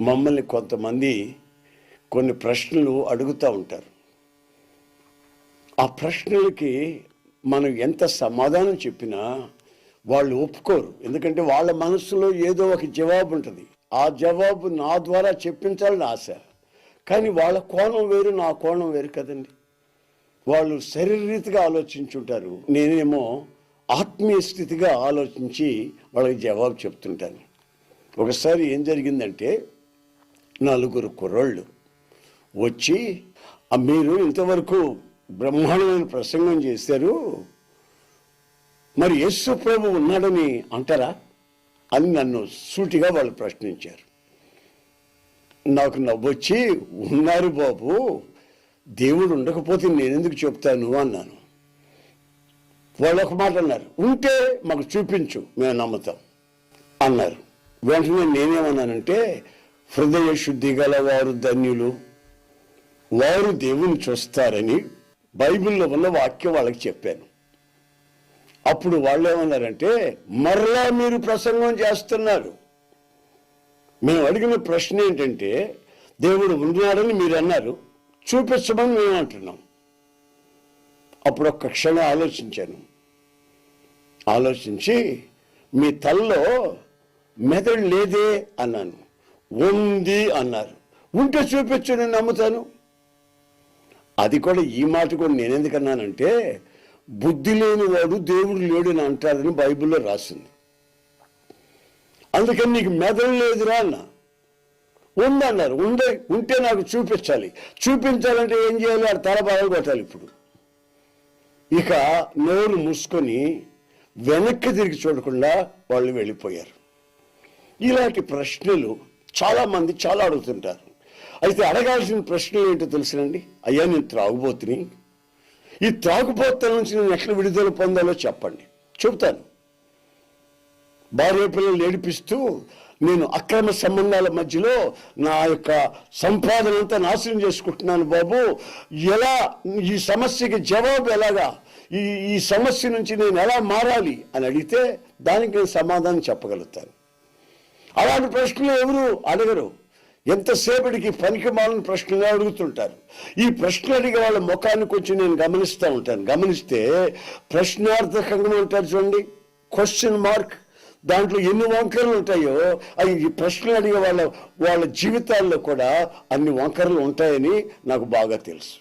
మమ్మల్ని కొంతమంది కొన్ని ప్రశ్నలు అడుగుతూ ఉంటారు. ఆ ప్రశ్నలకి మనం ఎంత సమాధానం చెప్పినా వాళ్ళు ఒప్పుకోరు. ఎందుకంటే వాళ్ళ మనసులో ఏదో ఒక జవాబు ఉంటుంది. ఆ జవాబు నా ద్వారా చెప్పించాలని ఆశ. కానీ వాళ్ళ కోణం వేరు నా కోణం వేరు కదండి. వాళ్ళు శరీరీతిగా ఆలోచించుంటారు. నేనేమో ఆత్మీయ స్థితిగా ఆలోచించి వాళ్ళకి జవాబు చెప్తుంటాను. ఒకసారి ఏం జరిగిందంటే నలుగురు కుర్రోళ్ళు వచ్చి మీరు ఇంతవరకు బ్రహ్మాండమైన ప్రసంగం చేశారు. మరి యేసు ప్రభు ఉన్నాడని అంటారా? అని నన్ను సూటిగా వాళ్ళు ప్రశ్నించారు. నాకు నవ్వొచ్చి ఉన్నారు బాబు దేవుడు ఉండకపోతే నేను ఎందుకు చెప్తాను? అన్నాను. వాళ్ళు ఒక మాట అన్నారు. ఉంటే మాకు చూపించు మేము నమ్ముతాం. అన్నారు. వెంటనే నేనేమన్నానంటే హృదయ శుద్ధి గల వారు ధన్యులు. వారు దేవుని చూస్తారని బైబిల్లో ఉన్న వాక్యం వాళ్ళకి చెప్పాను. అప్పుడు వాళ్ళు ఏమన్నారంటే మరలా మీరు ప్రసంగం చేస్తున్నారు. మేము అడిగిన ప్రశ్న ఏంటంటే దేవుడు ఉన్నాడని మీరు అన్నారు. చూపించమని మేము అంటున్నాం. అప్పుడు ఒక్క క్షణం ఆలోచించాను. ఆలోచించి మీ తల్లో మెదడు లేదే అన్నాను. ఉంది అన్నారు. ఉంటే చూపించు నేను నమ్ముతాను. అది కూడా ఈ మాట కూడా నేను ఎందుకన్నానంటే బుద్ధి లేని వాడు దేవుడు లేడని అంటారని బైబిల్లో రాసింది. అందుకని నీకు మెదడు లేదురా అన్న. ఉందన్నారు ఉండే ఉంటే నాకు చూపించాలి. చూపించాలంటే ఏం చేయాలి? ఆ తల బాగొట్టాలి ఇప్పుడు. ఇక నోరు మూసుకొని వెనక్కి తిరిగి చూడకుండా వాళ్ళు వెళ్ళిపోయారు. ఇలాంటి ప్రశ్నలు చాలామంది చాలా అడుగుతుంటారు. అయితే అడగాల్సిన ప్రశ్నలు ఏంటో తెలుసునండి? అయ్యా నేను త్రాగుబోతుని. ఈ త్రాగుబోతుల నుంచి నేను ఎట్లా విడుదల పొందాలో చెప్పండి. చెబుతాను. భార్య పిల్లలు ఏడిపిస్తూ నేను అక్రమ సంబంధాల మధ్యలో నా యొక్క సంపాదన అంతా నాశనం చేసుకుంటున్నాను బాబు. ఎలా ఈ సమస్యకి జవాబు ఎలాగా ఈ ఈ సమస్య నుంచి నేను ఎలా మారాలి అని అడిగితే దానికి నేను సమాధానం చెప్పగలుగుతాను. అలాంటి ప్రశ్నలు ఎవరు అడగరు. ఎంతసేపటికి పనికి మాలని ప్రశ్నలు అడుగుతుంటారు. ఈ ప్రశ్నలు అడిగే వాళ్ళ ముఖాన్ని కొంచెం నేను గమనిస్తూ ఉంటాను. గమనిస్తే ప్రశ్నార్థకంగా ఉంటారు చూడండి. క్వశ్చన్ మార్క్ దాంట్లో ఎన్ని వంకరలు ఉంటాయో అవి ఈ ప్రశ్నలు అడిగే వాళ్ళ వాళ్ళ జీవితాల్లో కూడా అన్ని వంకరలు ఉంటాయని నాకు బాగా తెలుసు.